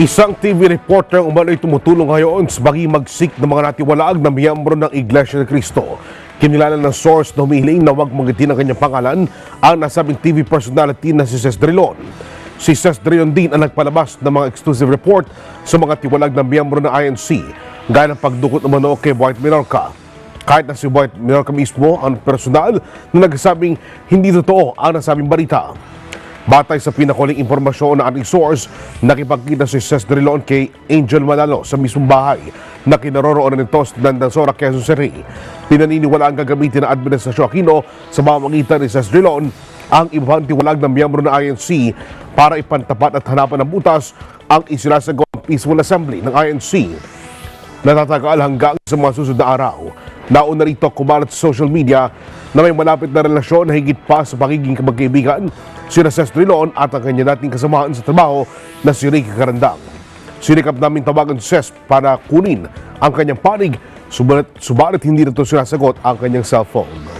Isang TV reporter umano'y tumutulong ngayon sa magsik ng mga natiwalaag na miyembro ng Iglesia ni Cristo. Kinilala ng source na humihiling na huwag magitin ang kanyang pangalan ang nasabing TV personality na si Ces Drilon. Si Ces Drilon din ang nagpalabas ng mga exclusive report sa mga tiwalag na miyembro ng INC gaya ng pagdukot umano kay White Minorca. Kahit na si White Minorca mismo ang personal na nagsabing hindi totoo ang nasabing balita. Batay sa pinakuling impormasyon ng ating source, nakipagkita si Ces Drilon kay Angel Manalo sa mismong bahay na kinaroroonan nito sa Dandansora, Quezon City. Pinaniniwala ang gagamitin ng Administrasyon Aquino sa pamamagitan ni Ces Drilon ang ibang tiwalag ng miyembro ng INC para ipantapat at hanapan ng butas ang isinasagawang peaceful assembly ng INC natatagal hanggang sa mga susunod na araw. Nauna rito kumalat sa social media na may malapit na relasyon na higit pa sa pagiging magkaibigan si Ces Trilon at ang kanya dating kasamahan sa trabaho na si Ricky Carandang. Sinikap namin tawagan si Ces para kunin ang kanyang panig, subalit, subalit hindi na ito sinasagot ang kanyang cellphone.